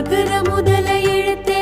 அகர முதல எழுத்தே